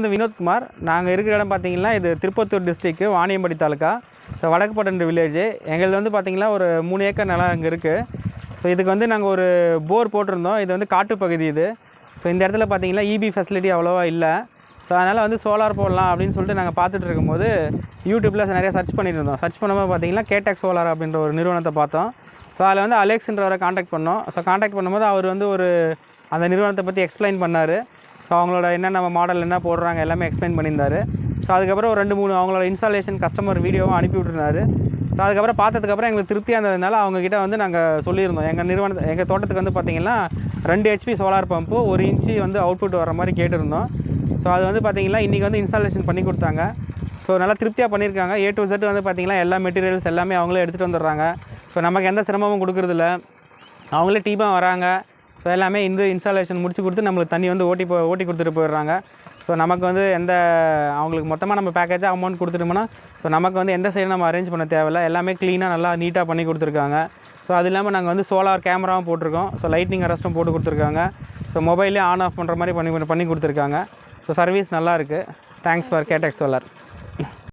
வந்து வினோத்குமார். நாங்கள் இருக்கிற இடம் பார்த்தீங்கன்னா இது Tirupathur district Vaniyambadi taluka so Vadakkupattu village எங்களது வந்து பார்த்தீங்கன்னா ஒரு மூணு ஏக்கர் நிலம் அங்கே இருக்குது ஸோ இதுக்கு வந்து நாங்கள் ஒரு போர் போட்டிருந்தோம். இது வந்து காட்டுப்பகுதி இது. ஸோ இந்த இடத்துல பார்த்தீங்கன்னா இபி ஃபெசிலிட்டி அவ்வளோவா இல்லை. ஸோ அதனால் வந்து சோலார் போடலாம் அப்படின்னு சொல்லிட்டு நாங்கள் பார்த்துட்டு இருக்கும்போது யூடியூப்பில் நிறைய சர்ச் பண்ணிட்டு இருந்தோம் சர்ச் பண்ணும்போது பார்த்தீங்கன்னா கேடெக் சோலார் அப்படின்ற ஒரு நிறுவனத்தை பார்த்தோம். ஸோ அதில் வந்து அலெக்ஸ்ன்றவரை காண்டாக்ட் பண்ணோம். ஸோ காண்டாக்ட் பண்ணும்போது அவர் வந்து ஒரு அந்த நிறுவனத்தை பற்றி எக்ஸ்பிளைன் பண்ணார். ஸோ அவங்களோட என்னென்ன மாடல் என்ன போடுறாங்க எல்லாமே எக்ஸ்பிளைன் பண்ணியிருந்தாரு. ஸோ அதுக்கப்புறம் ஒரு ரெண்டு மூணு அவங்களோட இன்ஸ்டாலேஷன் கஸ்டமர் வீடியோவும் அனுப்பி விட்டுருந்தாரு. ஸோ அதுக்கப்புறம் பார்த்ததுக்கப்புறம் எங்களுக்கு திருப்தியாக இருந்ததுனால அவங்கக்கிட்ட வந்து நாங்கள் சொல்லியிருந்தோம். எங்கள் நிறுவனத்தை எங்கள் தோட்டத்துக்கு வந்து பார்த்திங்கன்னா ரெண்டு ஹெச்பி சோலார் பம்பு ஒரு இன்ச்சு வந்து அவுட்புட் வர மாதிரி கேட்டிருந்தோம். ஸோ அது வந்து பார்த்திங்கன்னா இன்றைக்கி வந்து இன்ஸ்டாலேஷன் பண்ணி கொடுத்தாங்க. ஸோ நல்லா திருப்தியாக பண்ணியிருக்காங்க. ஏ டு ஜெட் வந்து பார்த்திங்கன்னா எல்லா மெட்டீரியல்ஸ் எல்லாமே அவங்களே எடுத்துகிட்டு வந்துடுறாங்க. ஸோ நமக்கு எந்த சிரமமும் கொடுக்குறதில்ல. அவங்களே டீமாக வராங்க. ஸோ எல்லாமே இந்த இன்ஸ்டாலேஷன் முடிச்சு கொடுத்து நம்மளுக்கு தண்ணி வந்து ஓட்டி போ ஓட்டி கொடுத்துட்டு போயிடுறாங்க. ஸோ நமக்கு வந்து எந்த அவங்களுக்கு மொத்தமாக நம்ம பேக்கேஜாக அமௌண்ட் கொடுத்துட்டோம்னா ஸோ நமக்கு வந்து எந்த சைடு நம்ம அரேஞ்ச் பண்ண தேவையில்ல. எல்லாமே க்ளீனாக நல்லா நீட்டாக பண்ணி கொடுத்துருக்காங்க. ஸோ அது இல்லாமல் நாங்கள் வந்து சோலார் கேமராவும் போட்டிருக்கோம். ஸோ லைட்னிங் அரெஸ்ட்டும் போட்டு கொடுத்துருக்காங்க. ஸோ மொபைலே ஆன் ஆஃப் பண்ணுற மாதிரி பண்ணி பண்ணி கொடுத்துருக்காங்க. ஸோ சர்வீஸ் நல்லா இருக்குது தேங்க்ஸ் ஃபார் கேடெக் சோலார்